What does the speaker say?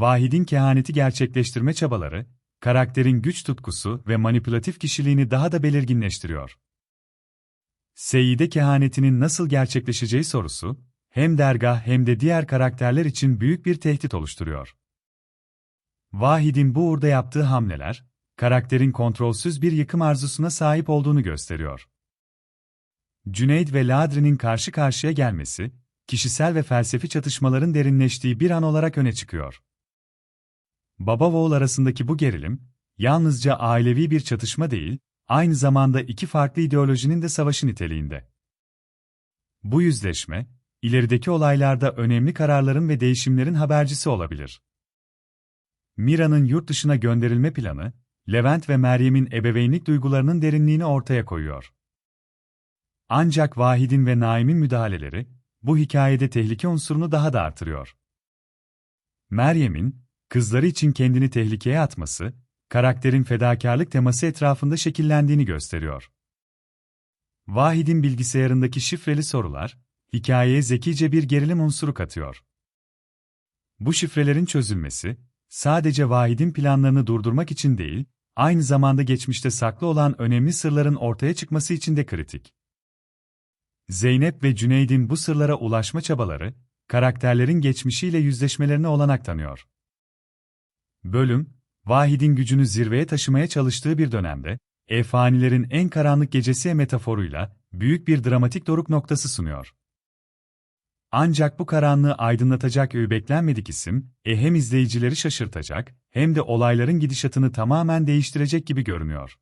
Vahid'in kehaneti gerçekleştirme çabaları, karakterin güç tutkusu ve manipülatif kişiliğini daha da belirginleştiriyor. Seyyide kehanetinin nasıl gerçekleşeceği sorusu, hem dergah hem de diğer karakterler için büyük bir tehdit oluşturuyor. Vahid'in bu uğurda yaptığı hamleler, karakterin kontrolsüz bir yıkım arzusuna sahip olduğunu gösteriyor. Cüneyd ve Ladri'nin karşı karşıya gelmesi, kişisel ve felsefi çatışmaların derinleştiği bir an olarak öne çıkıyor. Baba ve oğul arasındaki bu gerilim, yalnızca ailevi bir çatışma değil, aynı zamanda iki farklı ideolojinin de savaşı niteliğinde. Bu yüzleşme, ilerideki olaylarda önemli kararların ve değişimlerin habercisi olabilir. Mira'nın yurt dışına gönderilme planı, Levent ve Meryem'in ebeveynlik duygularının derinliğini ortaya koyuyor. Ancak Vahid'in ve Naim'in müdahaleleri, bu hikayede tehlike unsurunu daha da artırıyor. Meryem'in, kızları için kendini tehlikeye atması, karakterin fedakarlık teması etrafında şekillendiğini gösteriyor. Vahid'in bilgisayarındaki şifreli sorular, hikayeye zekice bir gerilim unsuru katıyor. Bu şifrelerin çözülmesi, sadece Vahid'in planlarını durdurmak için değil, aynı zamanda geçmişte saklı olan önemli sırların ortaya çıkması için de kritik. Zeynep ve Cüneyd'in bu sırlara ulaşma çabaları, karakterlerin geçmişiyle yüzleşmelerine olanak tanıyor. Bölüm, Vahid'in gücünü zirveye taşımaya çalıştığı bir dönemde, efanilerin en karanlık gecesi metaforuyla, büyük bir dramatik doruk noktası sunuyor. Ancak bu karanlığı aydınlatacak öğü beklenmedik isim, e hem izleyicileri şaşırtacak, hem de olayların gidişatını tamamen değiştirecek gibi görünüyor.